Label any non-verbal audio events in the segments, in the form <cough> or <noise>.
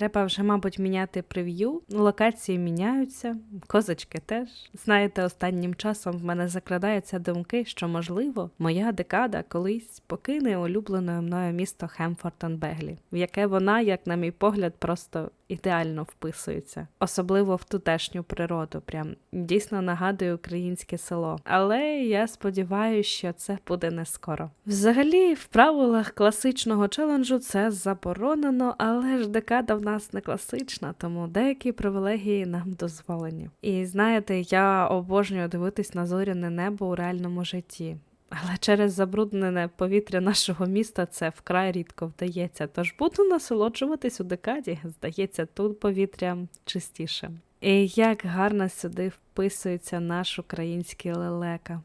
Треба вже, мабуть, міняти прев'ю. Локації міняються, козочки теж. Знаєте, останнім часом в мене закрадаються думки, що, можливо, моя декада колись покине улюблене мною місто Хемфортон Беглі, в яке вона, як на мій погляд, просто ідеально вписується, особливо в тутешню природу. Прям дійсно нагадує українське село. Але я сподіваюся, що це буде не скоро. Взагалі, в правилах класичного челенджу це заборонено, але ж декада в нас не класична, тому деякі привілегії нам дозволені. І знаєте, я обожнюю дивитись на зоряне небо у реальному житті. Але через забруднене повітря нашого міста це вкрай рідко вдається. Тож буду насолоджуватись у декаді. Здається, тут повітря чистіше. І як гарно сюди вписується наш український лелека.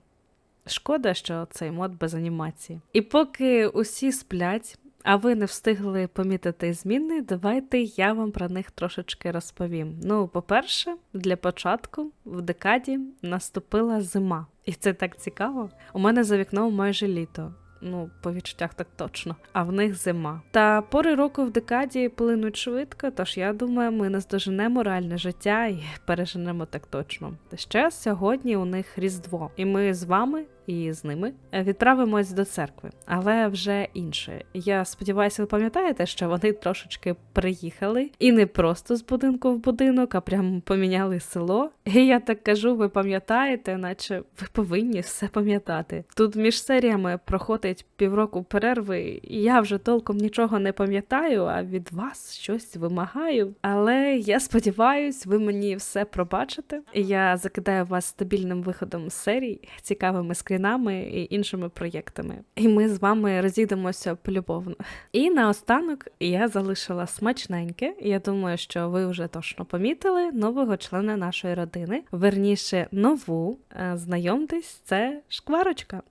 Шкода, що цей мод без анімації. І поки усі сплять, а ви не встигли помітити зміни, давайте я вам про них трошечки розповім. Ну, по-перше, для початку в декаді наступила зима. І це так цікаво. У мене за вікном майже літо. Ну, по відчуттях так точно, а в них зима. Та пори року в декаді плинуть швидко, тож я думаю, ми наздоженемо реальне життя і <laughs> переженемо так точно. Та ще сьогодні у них Різдво, і ми з вами і з ними відправимось до церкви, але вже інше. Я сподіваюся, ви пам'ятаєте, що вони трошечки приїхали і не просто з будинку в будинок, а прям поміняли село. І я так кажу, ви пам'ятаєте, наче ви повинні все пам'ятати. Тут між серіями проходить півроку перерви, і я вже толком нічого не пам'ятаю, а від вас щось вимагаю. Але я сподіваюсь, ви мені все пробачите. Я закидаю вас стабільним виходом серій, цікавими скрінами скрінами і іншими проєктами. І ми з вами розійдемося полюбовно. І наостанок я залишила смачненьке. Я думаю, що ви вже точно помітили нового члена нашої родини. Верніше, нову. Е, знайомтесь, це шкварочка.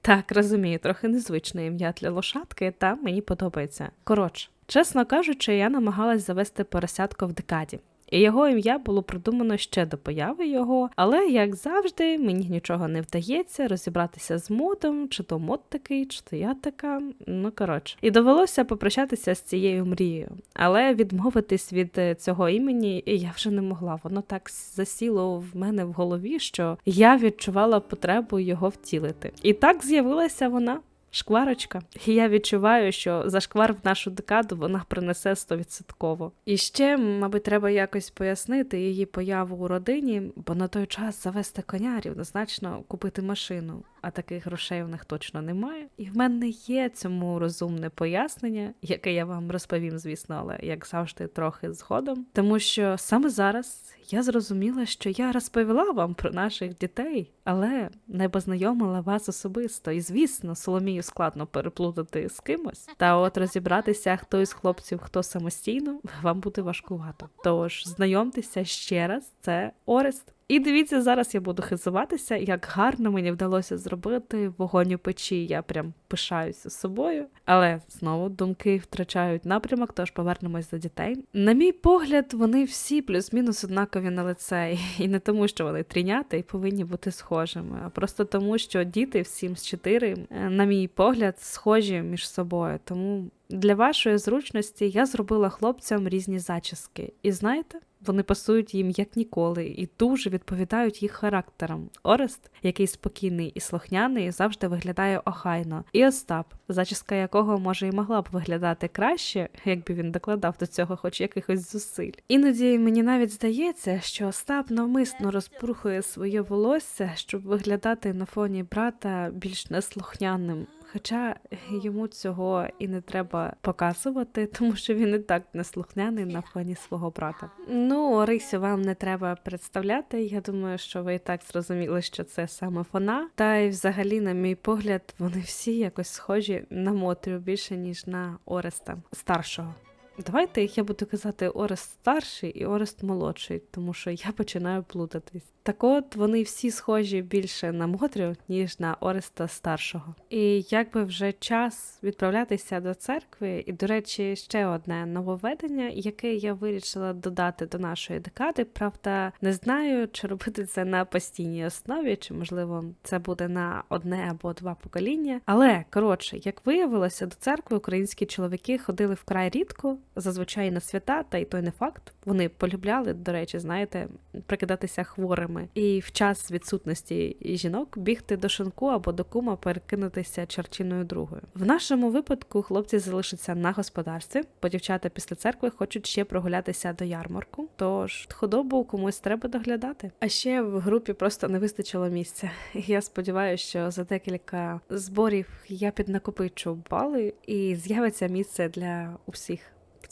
Так, розумію, трохи незвичне ім'я для лошадки, та мені подобається. Коротше, чесно кажучи, я намагалась завести поросятко в декаді. І його ім'я було придумано ще до появи його, але, як завжди, мені нічого не вдається розібратися з модом, чи то мод такий, чи то я така. Ну коротше, і довелося попрощатися з цією мрією. Але відмовитись від е, цього імені я вже не могла. Воно так засіло в мене в голові, що я відчувала потребу його втілити. І так з'явилася вона шкварочка. І я відчуваю, що за шквар в нашу декаду вона принесе стовідсотково. І ще, мабуть, треба якось пояснити її появу у родині, бо на той час завести коня рівнозначно купити машину, а таких грошей в них точно немає. І в мене є цьому розумне пояснення, яке я вам розповім, звісно, але як завжди, трохи згодом. Тому що саме зараз я зрозуміла, що я розповіла вам про наших дітей, але не познайомила вас особисто. І, звісно, Соломію складно переплутати з кимось. Та от розібратися, хто із хлопців, хто самостійно, вам буде важкувато. Тож знайомтеся ще раз, це Орест. І дивіться, зараз я буду хизуватися, як гарно мені вдалося зробити вогонь у печі. Я прям пишаюся собою. Але знову думки втрачають напрямок, тож повернемось до дітей. На мій погляд, вони всі плюс-мінус однакові на лице, і не тому, що вони тріняти і повинні бути схожими, а просто тому, що діти всім з чотири, е, на мій погляд, схожі між собою. Тому для вашої зручності я зробила хлопцям різні зачіски. І знаєте? Вони пасують їм як ніколи і дуже відповідають їх характерам. Орест, який спокійний і слухняний, завжди виглядає охайно, і Остап, зачіска якого може і могла б виглядати краще, якби він докладав до цього хоч якихось зусиль. Іноді мені навіть здається, що Остап навмисно розпурхує своє волосся, щоб виглядати на фоні брата більш неслухняним. Хоча йому цього і не треба показувати, <laughs> тому що він і так неслухняний на фоні свого брата. Ну, Орисю вам не треба представляти. Я думаю, що ви і так зрозуміли, що це саме фона. Та й взагалі, на мій погляд, вони всі якось схожі на Мотрю більше ніж на Ореста старшого. Давайте я буду казати Орест старший і Орест молодший, тому що я починаю плутатись. Так от вони всі схожі більше на Мотрю, ніж на Ореста старшого. І якби вже час відправлятися до церкви, і, до речі, ще одне нововведення, яке я вирішила додати до нашої декади. Правда, не знаю, чи робити це на постійній основі, чи можливо це буде на одне або два покоління. Але коротше, як виявилося, до церкви українські чоловіки ходили вкрай рідко зазвичай на свята, та й той не факт. Вони полюбляли, до речі, знаєте, прикидатися хворими. І в час відсутності жінок бігти до шинку або до кума перекинутися черчиною другою. В нашому випадку хлопці залишаться на господарстві, бо дівчата після церкви хочуть ще прогулятися до ярмарку. Тож худобу комусь треба доглядати. А ще в групі просто не вистачило місця. Я сподіваюся, що за декілька зборів я піднакопичу бали і з'явиться місце для усіх.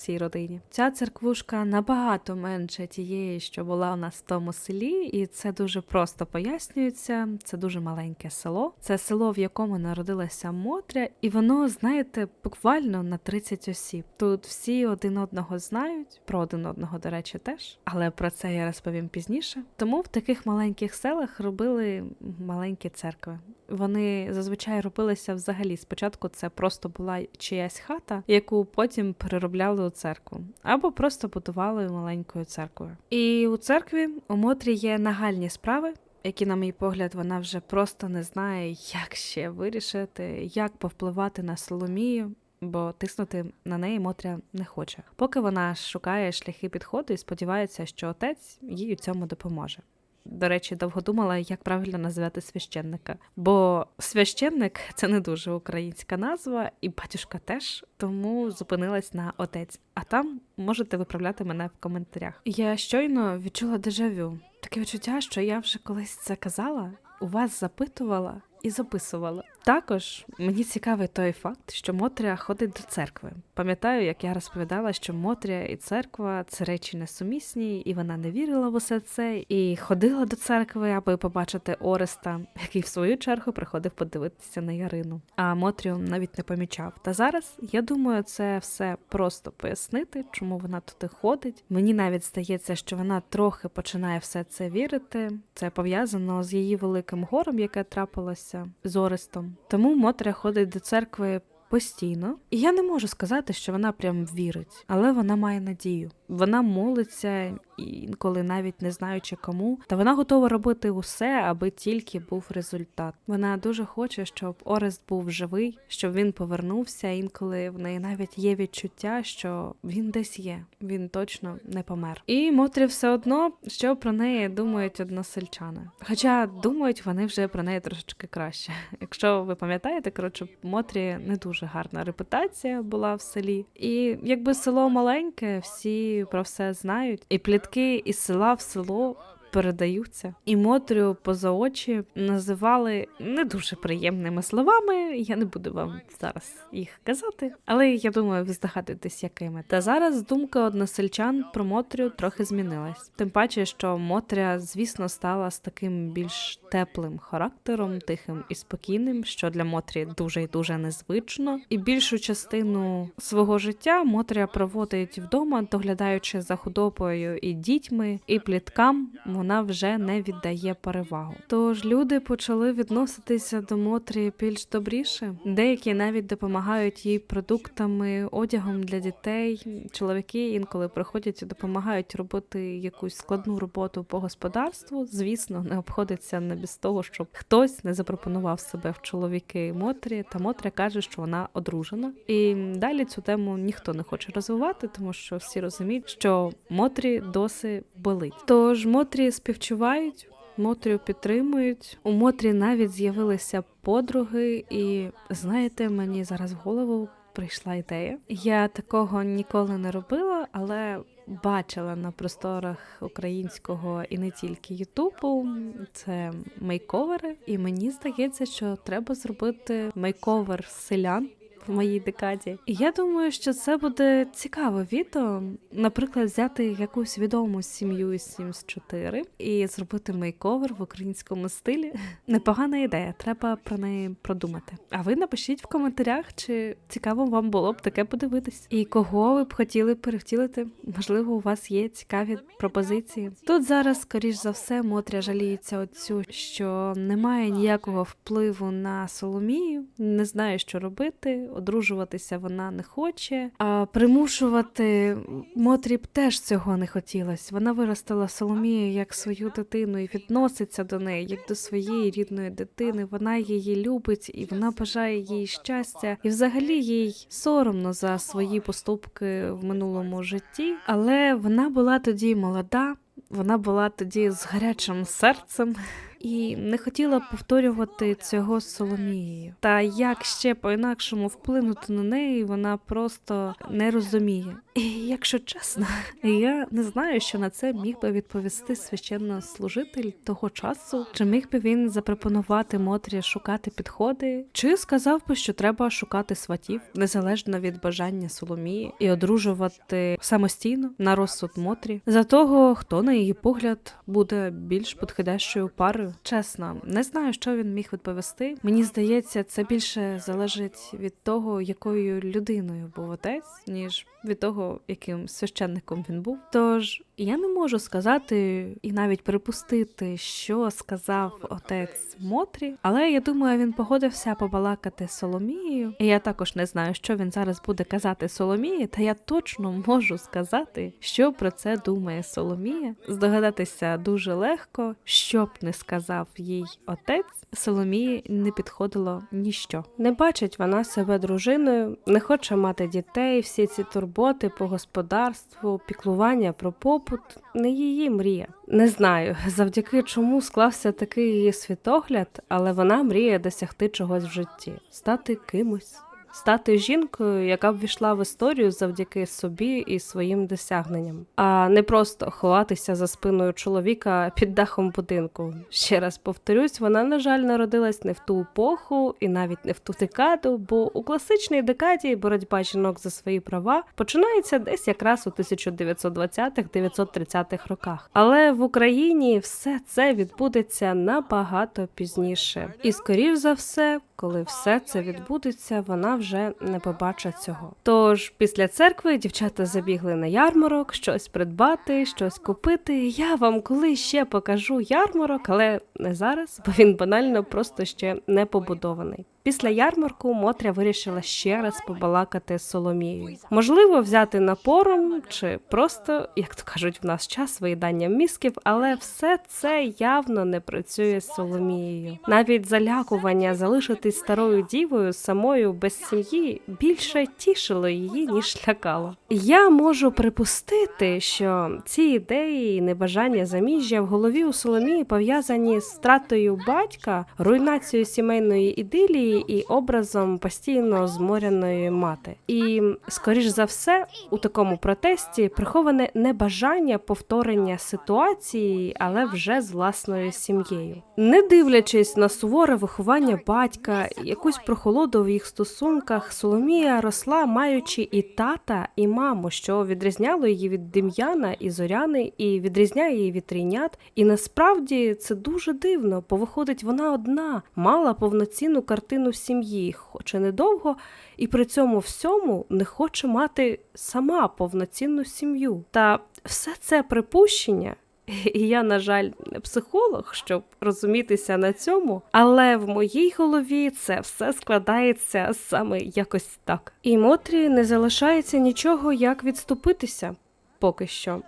Цій родині ця церквушка набагато менше тієї, що була у нас в тому селі, і це дуже просто пояснюється. Це дуже маленьке село. Це село, в якому народилася Мотря, і воно, знаєте, буквально на 30 осіб. Тут всі один одного знають, про один одного, до речі, теж. Але про це я розповім пізніше. Тому в таких маленьких селах робили маленькі церкви. Вони зазвичай робилися взагалі. Спочатку це просто була чиясь хата, яку потім переробляли у церкву, або просто будували маленькою церквою. І у церкві у Мотрі є нагальні справи. Які, на мій погляд, вона вже просто не знає, як ще вирішити, як повпливати на Соломію, бо тиснути на неї Мотря не хоче. Поки вона шукає шляхи підходу і сподівається, що отець їй у цьому допоможе. До речі, довго думала, як правильно назвати священника. Бо священник це не дуже українська назва, і батюшка теж, тому зупинилась на отець. А там можете виправляти мене в коментарях. Я щойно відчула дежавю. Таке відчуття, що я вже колись це казала, у вас запитувала і записувала. Також мені цікавий той факт, що Мотря ходить до церкви. Пам'ятаю, як я розповідала, що Мотря і церква це речі несумісні, і вона не вірила в усе це, і ходила до церкви, аби побачити Ореста, який в свою чергу приходив подивитися на Ярину. А Мотрю навіть не помічав. Та зараз я думаю, це все просто пояснити, чому вона туди ходить. Мені навіть здається, що вона трохи починає все це вірити. Це пов'язано з її великим горем, яке трапилося з Орестом. Тому Мотря ходить до церкви постійно, і я не можу сказати, що вона прям вірить, але вона має надію. Вона молиться інколи навіть не знаючи кому, та вона готова робити усе, аби тільки був результат. Вона дуже хоче, щоб Орест був живий, щоб він повернувся. Інколи в неї навіть є відчуття, що він десь є, він точно не помер. І Мотрі все одно, що про неї думають односельчани. Хоча думають вони вже про неї трошечки краще. <laughs> Якщо ви пам'ятаєте, коротше, Мотрі не дуже гарна репутація була в селі, і якби село маленьке, всі про все знають, і плітки із села в село. Передаються і Мотрю поза очі називали не дуже приємними словами. Я не буду вам зараз їх казати, але я думаю, ви здогадуєтесь, якими. Та зараз думка односельчан про Мотрю трохи змінилась. Тим паче, що Мотря, звісно, стала з таким більш теплим характером, тихим і спокійним, що для Мотрі дуже і дуже незвично. І більшу частину свого життя Мотря проводить вдома, доглядаючи за худобою і дітьми, і пліткам вона вже не віддає перевагу. Тож люди почали відноситися до Мотрі більш добріше. Деякі навіть допомагають їй продуктами, одягом для дітей. Чоловіки інколи приходять і допомагають робити якусь складну роботу по господарству. Звісно, не обходиться не без того, щоб хтось не запропонував себе в чоловіки Мотрі. Та Мотря каже, що вона одружена. І далі цю тему ніхто не хоче розвивати, тому що всі розуміють, що Мотрі досі болить. Тож Мотрі співчувають. Мотрю підтримують. У Мотрі навіть з'явилися подруги, і знаєте, мені зараз в голову прийшла ідея. Я такого ніколи не робила, але бачила на просторах українського і не тільки Ютубу. Це мейковери, і мені здається, що треба зробити мейковер селян. В моїй декаді, і я думаю, що це буде цікаве відео. Наприклад, взяти якусь відому сім'ю із Sims 4 і зробити мейковер в українському стилі. <laughs> Непогана ідея, треба про неї продумати. А ви напишіть в коментарях, чи цікаво вам було б таке подивитись, і кого ви б хотіли перевтілити. Можливо, у вас є цікаві пропозиції. Тут зараз, скоріш за все, Мотря жаліється оцю, що немає ніякого впливу на Соломію, не знає, що робити. Одружуватися вона не хоче, а примушувати Мотрі б теж цього не хотілося. Вона виростила Соломію як свою дитину і відноситься до неї як до своєї рідної дитини. Вона її любить і вона бажає їй щастя, і взагалі їй соромно за свої поступки в минулому житті. Але вона була тоді молода, вона була тоді з гарячим серцем. І не хотіла повторювати цього Соломією. Та як ще по-інакшому вплинути на неї, вона просто не розуміє. І якщо чесно, я не знаю, що на це міг би відповісти священнослужитель того часу, чи міг би він запропонувати Мотрі шукати підходи, чи сказав би, що треба шукати сватів незалежно від бажання Соломії і одружувати самостійно на розсуд Мотрі за того, хто на її погляд буде більш підходящою парою. Чесно, не знаю, що він міг відповісти. Мені здається, це більше залежить від того, якою людиною був отець, ніж від того, яким священником він був. Тож я не можу сказати і навіть припустити, що сказав отець Мотрі, але я думаю, він погодився побалакати Соломією. І я також не знаю, що він зараз буде казати Соломії, та я точно можу сказати, що про це думає Соломія. Здогадатися дуже легко, що б не сказав їй отець. Соломії не підходило ніщо. Не бачить вона себе дружиною, не хоче мати дітей, всі ці турботи по господарству, піклування про попут не її мрія. Не знаю, завдяки чому склався такий її світогляд, але вона мріє досягти чогось в житті, стати кимось. Стати жінкою, яка б війшла в історію завдяки собі і своїм досягненням, а не просто ховатися за спиною чоловіка під дахом будинку. Ще раз повторюсь, вона, на жаль, народилась не в ту епоху і навіть не в ту декаду, бо у класичній декаді боротьба жінок за свої права починається десь якраз у 1920-930-х роках. Але в Україні все це відбудеться набагато пізніше, і скоріш за все, коли все це відбудеться, вона вже не побачить цього. Тож після церкви дівчата забігли на ярмарок, щось придбати, щось купити. Я вам коли ще покажу ярмарок, але не зараз, бо він банально просто ще не побудований. Після ярмарку Мотря вирішила ще раз побалакати з Соломією. Можливо, взяти напором чи просто, як то кажуть, в нас час виїданням мізків, але все це явно не працює з Соломією. Навіть залякування залишитись старою дівою самою без сім'ї більше тішило її ніж лякало. Я можу припустити, що ці ідеї і небажання заміжжя в голові у Соломії пов'язані з втратою батька, руйнацією сімейної ідилії і образом постійно зморяної мати. І скоріш за все, у такому протесті приховане небажання повторення ситуації, але вже з власною сім'єю, не дивлячись на суворе виховання батька, якусь прохолоду в їх стосунках, Соломія росла, маючи і тата, і маму, що відрізняло її від Дем'яна і Зоряни, і відрізняє її від трійнят. І насправді це дуже дивно, бо виходить, вона одна мала повноцінну картину сім'ї, хоче недовго, і при цьому всьому не хоче мати сама повноцінну сім'ю. Та все це припущення. <laughs> І я, на жаль, не психолог, щоб розумітися на цьому, але в моїй голові це все складається саме якось так. І Мотрі не залишається нічого, як відступитися. Поки що.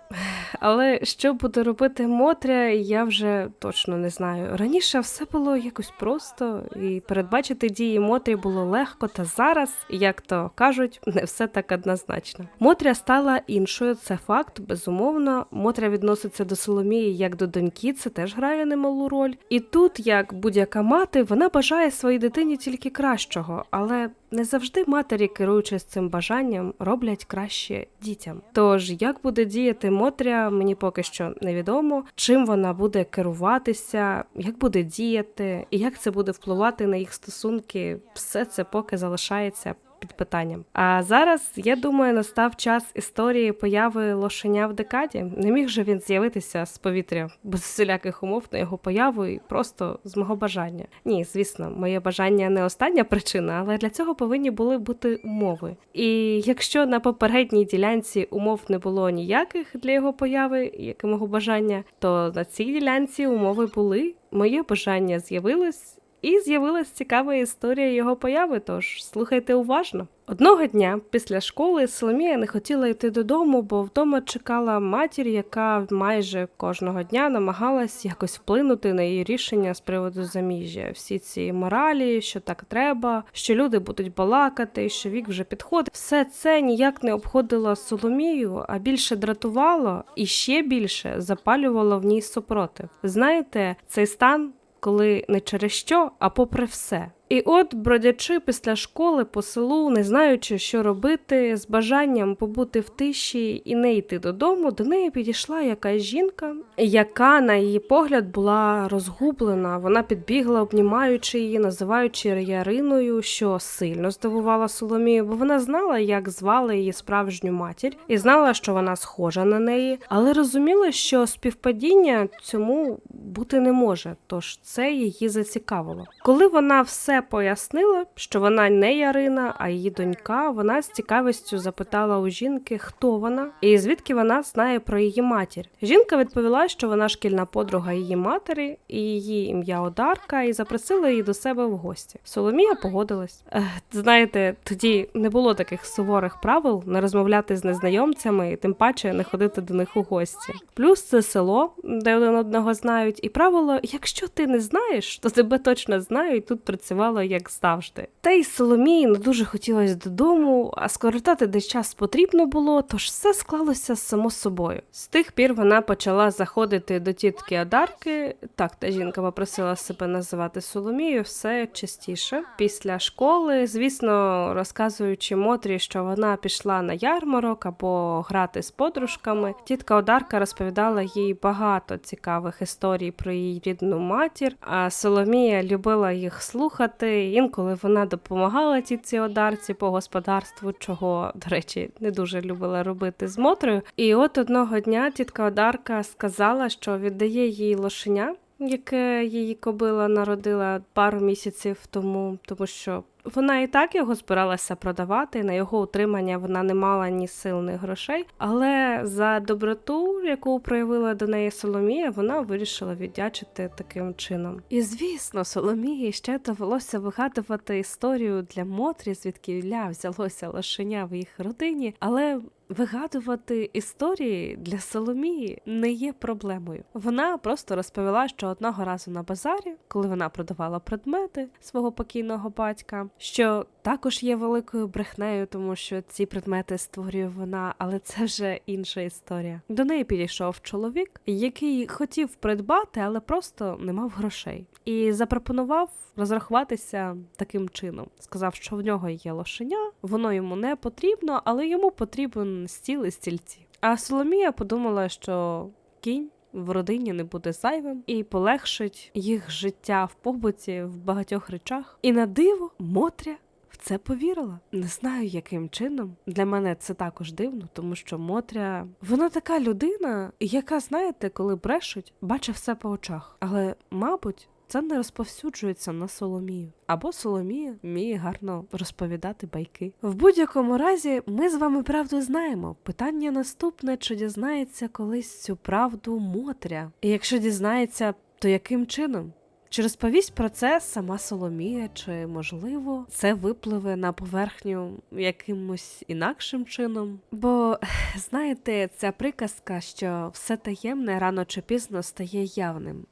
Але що буде робити Мотря, я вже точно не знаю. Раніше все було якось просто, і передбачити дії Мотрі було легко, та зараз, як то кажуть, не все так однозначно. Мотря стала іншою, це факт, безумовно. Мотря відноситься до Соломії як до доньки, це теж грає немалу роль. І тут, як будь-яка мати, вона бажає своїй дитині тільки кращого, але не завжди матері, керуючись цим бажанням, роблять краще дітям. Тож як буде діяти Мотря, мені поки що невідомо, чим вона буде керуватися, як буде діяти, і як це буде впливати на їх стосунки, все це поки залишається. Під питанням. А зараз я думаю, настав час історії появи лошеня в декаді. Не міг же він з'явитися з повітря без всіляких умов на його появу і просто з мого бажання. Ні, звісно, моє бажання не остання причина, але для цього повинні були бути умови. І якщо на попередній ділянці умов не було ніяких для його появи, як і мого бажання, то на цій ділянці умови були. Моє бажання з'явилось. І з'явилась цікава історія його появи. Тож слухайте уважно. Одного дня після школи Соломія не хотіла йти додому, бо вдома чекала матір, яка майже кожного дня намагалась якось вплинути на її рішення з приводу заміжжя. Всі ці моралі, що так треба, що люди будуть балакати, що вік вже підходить. Все це ніяк не обходило Соломію, а більше дратувало і ще більше запалювало в ній супротив. Знаєте, цей стан, коли не через що, а попри все. І от, бродячи після школи по селу, не знаючи, що робити, з бажанням побути в тиші і не йти додому, до неї підійшла якась жінка, яка, на її погляд, була розгублена. Вона підбігла, обнімаючи її, називаючи Яриною, що сильно здивувала Соломію, бо вона знала, як звали її справжню матір, і знала, що вона схожа на неї, але розуміла, що співпадіння цьому бути не може, тож це її зацікавило. Коли вона все пояснила, що вона не Ярина, а її донька, вона з цікавістю запитала у жінки, хто вона і звідки вона знає про її матір. Жінка відповіла, що вона шкільна подруга її матері, і її ім'я Одарка, і запросила її до себе в гості. Соломія погодилась. Ех, знаєте, тоді не було таких суворих правил не розмовляти з незнайомцями, і тим паче не ходити до них у гості. Плюс це село, де один одного знають, і правило: якщо ти не знаєш, то тебе точно знають. Тут працювало як завжди. Та й Соломії не дуже хотілося додому, а скоротати десь час потрібно було, тож все склалося само собою. З тих пір вона почала заходити до тітки Адарки. Так, та жінка попросила себе називати Соломією все частіше. Після школи, звісно, розказуючи Мотрі, що вона пішла на ярмарок або грати з подружками, тітка Одарка розповідала їй багато цікавих історій про її рідну матір. А Соломія любила їх слухати. Інколи вона допомагала тітці Одарці по господарству, чого, до речі, не дуже любила робити з Мотрою. І от одного дня тітка Одарка сказала, що віддає їй лошеня. Яке її кобила народила пару місяців тому, тому що вона і так його збиралася продавати. На його утримання вона не мала ні сил, ні грошей. Але за доброту, яку проявила до неї Соломія, вона вирішила віддячити таким чином. І звісно, Соломії ще довелося вигадувати історію для Мотрі, звідки ля взялося лошеня в їх родині, але. Вигадувати історії для Соломії не є проблемою. Вона просто розповіла, що одного разу на базарі, коли вона продавала предмети свого покійного батька, що також є великою брехнею, тому що ці предмети створює вона, але це вже інша історія. До неї підійшов чоловік, який хотів придбати, але просто не мав грошей, і запропонував розрахуватися таким чином. Сказав, що в нього є лошеня, воно йому не потрібно, але йому потрібен стіл і стільці. А Соломія подумала, що кінь. В родині не буде зайвим і полегшить їх життя в побуті в багатьох речах. І на диво Мотря в це повірила. Не знаю, яким чином. Для мене це також дивно, тому що Мотря вона така людина, яка, знаєте, коли брешуть, бачить все по очах. Але, мабуть, це не розповсюджується на Соломію. Або Соломія вміє гарно розповідати байки. В будь-якому разі, ми з вами правду знаємо. Питання наступне: чи дізнається колись цю правду Мотря? І якщо дізнається, то яким чином? Чи розповість про це сама Соломія, чи можливо це випливе на поверхню якимось інакшим чином? Бо <laughs> знаєте, ця приказка, що все таємне рано чи пізно стає явним.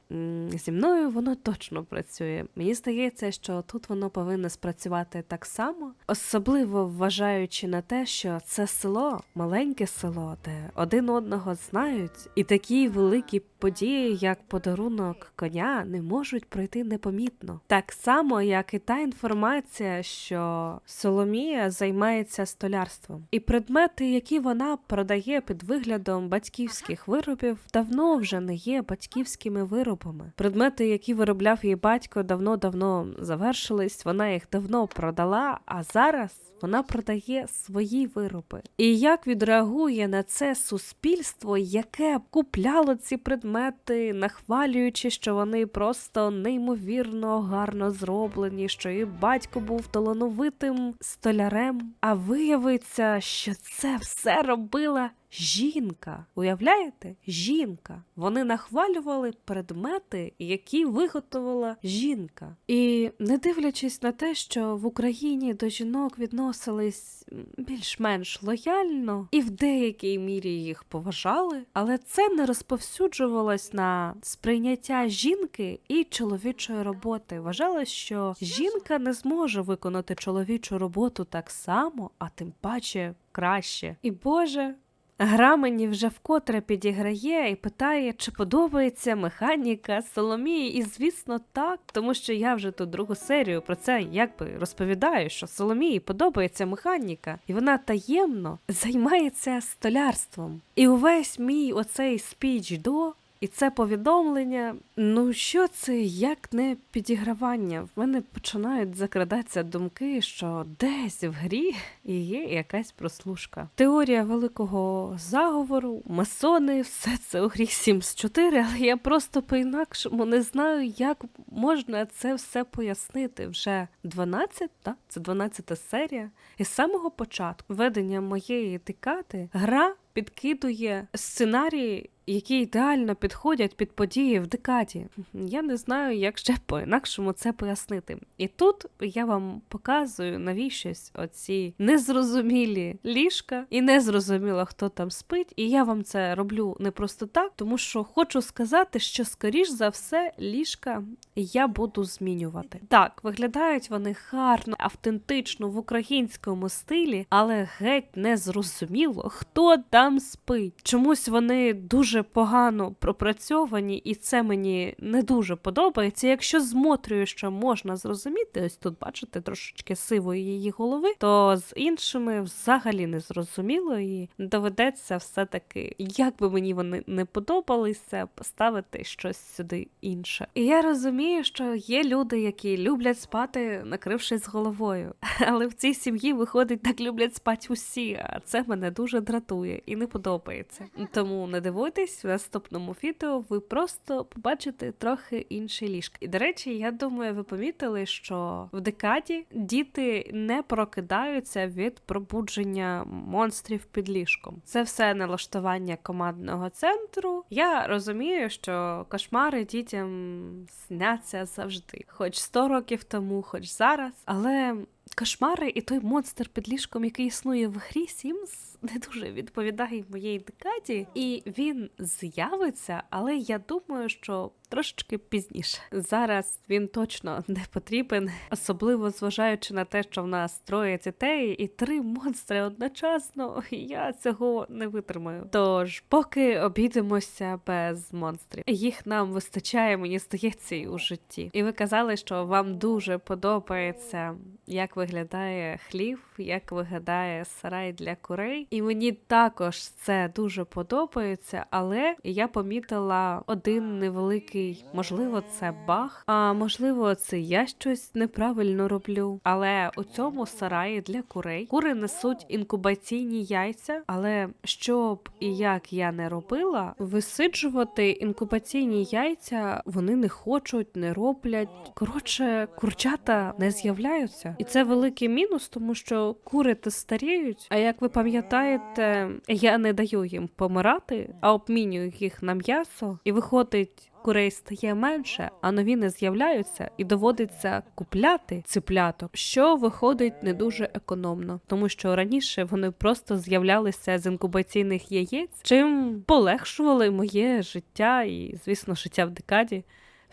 Зі мною воно точно працює. Мені здається, що тут воно повинно спрацювати так само, особливо вважаючи на те, що це село, маленьке село, де один одного знають, і такі великі події, як подарунок коня, не можуть пройти непомітно. Так само, як і та інформація, що Соломія займається столярством, і предмети, які вона продає під виглядом батьківських виробів, давно вже не є батьківськими виробами. Предмети, які виробляв її батько, давно-давно завершились. Вона їх давно продала, а зараз. Вона продає свої вироби. І як відреагує на це суспільство, яке купляло ці предмети, нахвалюючи, що вони просто неймовірно гарно зроблені, що її батько був талановитим столярем. А виявиться, що це все робила жінка. Уявляєте? Жінка. Вони нахвалювали предмети, які виготовила жінка. І не дивлячись на те, що в Україні до жінок відносились більш-менш лояльно, і в деякій мірі їх поважали, але це не розповсюджувалось на сприйняття жінки і чоловічої роботи. Вважалось, що жінка не зможе виконати чоловічу роботу так само, а тим паче краще. І Боже. Гра мені вже вкотре підіграє і питає, чи подобається механіка Соломії. І звісно, так, тому що я вже ту другу серію про це якби розповідаю, що Соломії подобається механіка, і вона таємно займається столярством. І увесь мій оцей спіч до. І це повідомлення. Ну що це як не підігравання? В мене починають закрадатися думки, що десь в грі є якась прослушка. Теорія великого заговору, масони, все це у грі Sims 4, але я просто по-інакшому не знаю, як можна це все пояснити. Вже 12, так? Це 12 серія. І з самого початку ведення моєї декати гра підкидує сценарії, які ідеально підходять під події в декаді. Я не знаю, як ще по-інакшому це пояснити. І тут я вам показую навіщось оці незрозумілі ліжка, і незрозуміло, хто там спить. І я вам це роблю не просто так, тому що хочу сказати, що скоріш за все ліжка я буду змінювати. Так, виглядають вони гарно, автентично в українському стилі, але геть не зрозуміло, хто там спить. Чомусь вони дуже погано пропрацьовані, і це мені не дуже подобається. Якщо з Мотрою що можна зрозуміти, ось тут бачите трошечки сивої її голови, то з іншими взагалі не зрозуміло, і доведеться все-таки, як би мені вони не подобалися, поставити щось сюди інше. І я розумію, що є люди, які люблять спати, накрившись головою. <laughs> Але в цій сім'ї виходить, так люблять спати усі, а це мене дуже дратує і не подобається. Тому не дивуйтесь, в наступному відео ви просто побачите трохи інші ліжки. І до речі, я думаю, ви помітили, що в декаді діти не прокидаються від пробудження монстрів під ліжком. Це все налаштування командного центру. Я розумію, що кошмари дітям сняться завжди, хоч 100 років тому, хоч зараз, але. Кошмари і той монстр під ліжком, який існує в грі Sims, <laughs> не дуже відповідає моїй декаді, і він з'явиться, але я думаю, що трошечки пізніше. Зараз він точно не потрібен, особливо зважаючи на те, що в нас троє дітей і три монстри одночасно. Я цього не витримаю. Тож, поки обійдемося без монстрів, їх нам вистачає, мені здається, і у житті. І ви казали, що вам дуже подобається, як виглядає хлів, як виглядає сарай для курей. І мені також це дуже подобається, але я помітила один невеликий, можливо, це баг, а можливо, це я щось неправильно роблю. Але у цьому сараї для курей кури несуть інкубаційні яйця, але щоб і як я не робила, висиджувати інкубаційні яйця вони не хочуть, не роблять. Коротше, курчата не з'являються, і це великий мінус, тому що кури то старіють. А як ви пам'ятаєте, я не даю їм помирати, а обмінюю їх на м'ясо, і виходить. Курей стає менше, а нові не з'являються, і доводиться купляти ципляток, що виходить не дуже економно, тому що раніше вони просто з'являлися з інкубаційних яєць, чим полегшували моє життя і, звісно, життя в декаді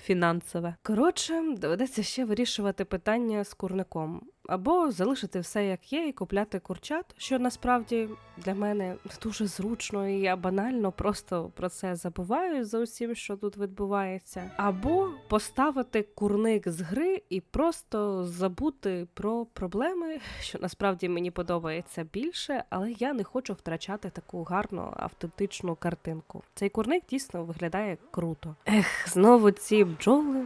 фінансове. Коротше, доведеться ще вирішувати питання з курником. Або залишити все як є і купляти курчат, що насправді для мене дуже зручно, і я банально просто про це забуваю за усім, що тут відбувається. Або поставити курник з гри і просто забути про проблеми, що насправді мені подобається більше, але я не хочу втрачати таку гарну автентичну картинку. Цей курник дійсно виглядає круто. Ех, знову ці бджоли.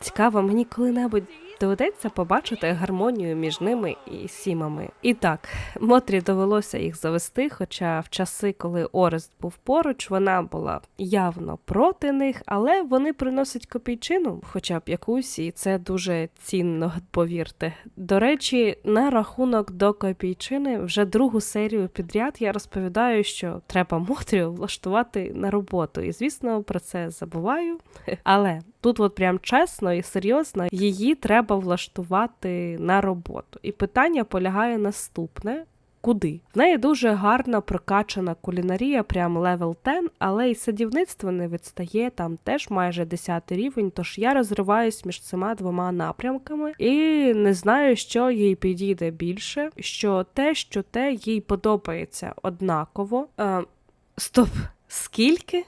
Цікаво, мені коли-небудь Доведеться побачити гармонію між ними і сімами. І так, Мотрі довелося їх завести, хоча в часи, коли Орест був поруч, вона була явно проти них, але вони приносять копійчину, хоча б якусь, і це дуже цінно, повірте. До речі, на рахунок до копійчини вже другу серію підряд я розповідаю, що треба Мотрію влаштувати на роботу. І звісно, про це забуваю. <laughs> Але тут, от прям чесно і серйозно, її треба влаштувати на роботу. І питання полягає наступне. Куди? В неї дуже гарна прокачана кулінарія, прям левел 10, але і садівництво не відстає, там теж майже 10 рівень, тож я розриваюсь між цими двома напрямками і не знаю, що їй підійде більше, що те, що те їй подобається однаково. Е, стоп, скільки?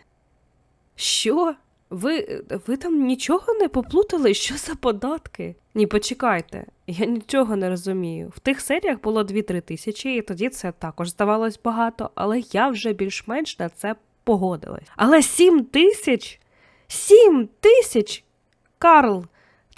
Що? Ви, ви там нічого не поплутали? Що за податки? Ні, почекайте, я нічого не розумію. В тих серіях було 2-3 тисячі, і тоді це також здавалось багато, але я вже більш-менш на це погодилась. Але 7 тисяч? 7 тисяч? Карл,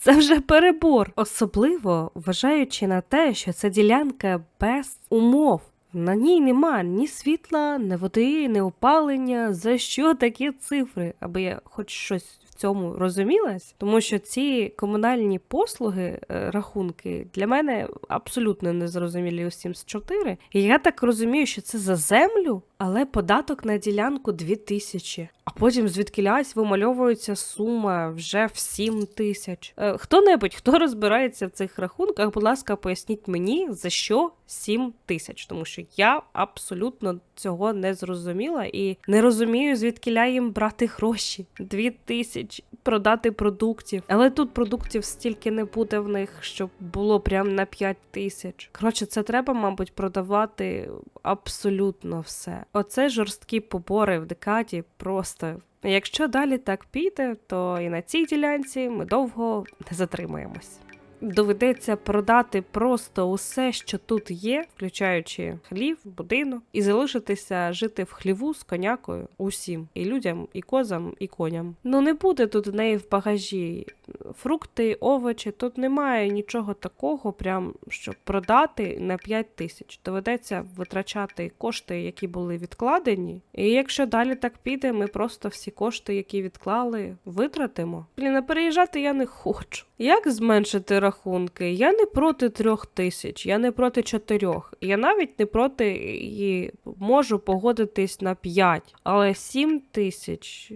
це вже перебор. Особливо вважаючи на те, що це ділянка без умов. На ній нема ні світла, ні води, ні опалення. За що такі цифри? Аби я хоч щось в цьому розумілась, тому що ці комунальні послуги, е, рахунки для мене абсолютно не зрозумілі у Sims 4. І я так розумію, що це за землю, але податок на ділянку 2000. А потім звідкилясь вимальовується сума вже в 7 тисяч. Е, Хто-небудь, хто розбирається в цих рахунках, будь ласка, поясніть мені, за що 7 тисяч, тому що я абсолютно цього не зрозуміла і не розумію, звідкиля їм брати гроші. 2 тисячі продати продуктів. Але тут продуктів стільки не буде в них, щоб було прям на 5 тисяч. Коротше, це треба, мабуть, продавати абсолютно все. Оце жорсткі побори в декаді просто. Якщо далі так піде, то і на цій ділянці ми довго не затримаємось. Доведеться продати просто усе, що тут є, включаючи хлів, будинок, і залишитися жити в хліву з конякою усім і людям, і козам, і коням. Ну не буде тут в неї в багажі фрукти, овочі. Тут немає нічого такого, прям щоб продати на 5 тисяч. Доведеться витрачати кошти, які були відкладені. І якщо далі так піде, ми просто всі кошти, які відклали, витратимо. Блін, а переїжджати я не хочу. Як зменшити рахунки? Я не проти трьох тисяч, я не проти чотирьох. Я навіть не проти і можу погодитись на п'ять, але сім тисяч.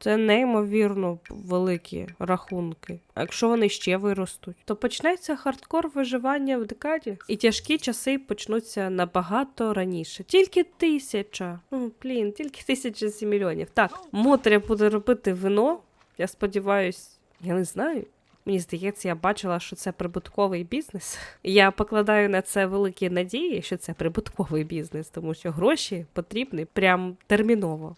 Це неймовірно великі рахунки. А якщо вони ще виростуть, то почнеться хардкор виживання в декаді, і тяжкі часи почнуться набагато раніше. Тільки тисяча. Ну, блін, тільки тисяча сім мільйонів. Так, Мотря буде робити вино. Я сподіваюсь, я не знаю. Мені здається, я бачила, що це прибутковий бізнес. <laughs> Я покладаю на це великі надії, що це прибутковий бізнес, тому що гроші потрібні прям терміново.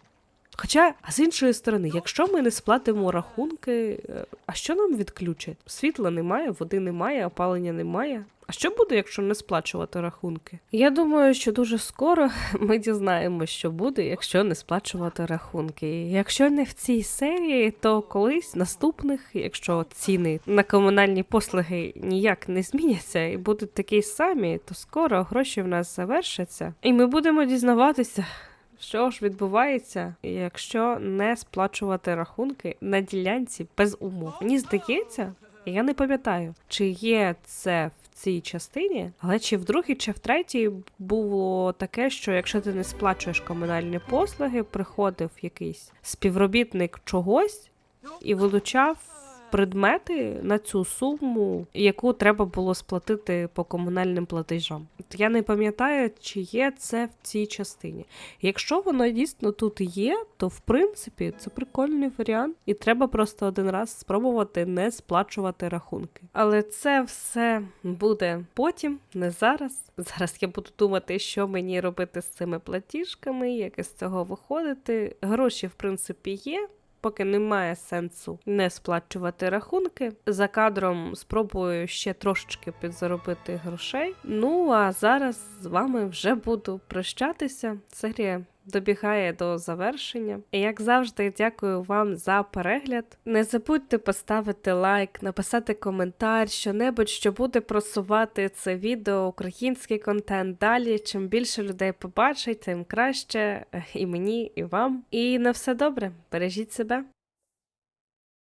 Хоча, а з іншої сторони, якщо ми не сплатимо рахунки, е, а що нам відключать? Світла немає, води немає, опалення немає. А що буде, якщо не сплачувати рахунки? Я думаю, що дуже скоро <laughs> ми дізнаємося, що буде, якщо не сплачувати рахунки. Якщо не в цій серії, то колись наступних, якщо ціни на комунальні послуги ніяк не зміняться і будуть такі самі, то скоро гроші в нас завершаться, і ми будемо дізнаватися. Що ж відбувається, якщо не сплачувати рахунки на ділянці без умов? Мені здається, я не пам'ятаю, чи є це в цій частині, але чи в другій, чи в третій було таке, що якщо ти не сплачуєш комунальні послуги, приходив якийсь співробітник чогось і вилучав предмети на цю суму, яку треба було сплатити по комунальним платежам. Я не пам'ятаю, чи є це в цій частині. Якщо воно дійсно тут є, то в принципі це прикольний варіант, і треба просто один раз спробувати не сплачувати рахунки. Але це все буде потім, не зараз. Зараз я буду думати, що мені робити з цими платіжками, як із цього виходити. Гроші, в принципі, є. Поки немає сенсу не сплачувати рахунки. За кадром спробую ще трошечки підзаробити грошей. Ну а зараз з вами вже буду прощатися. Серія добігає до завершення. І як завжди, дякую вам за перегляд. Не забудьте поставити лайк, написати коментар, що-небудь, що буде просувати це відео, український контент далі. Чим більше людей побачить, тим краще і мені, і вам. І на все добре. Бережіть себе.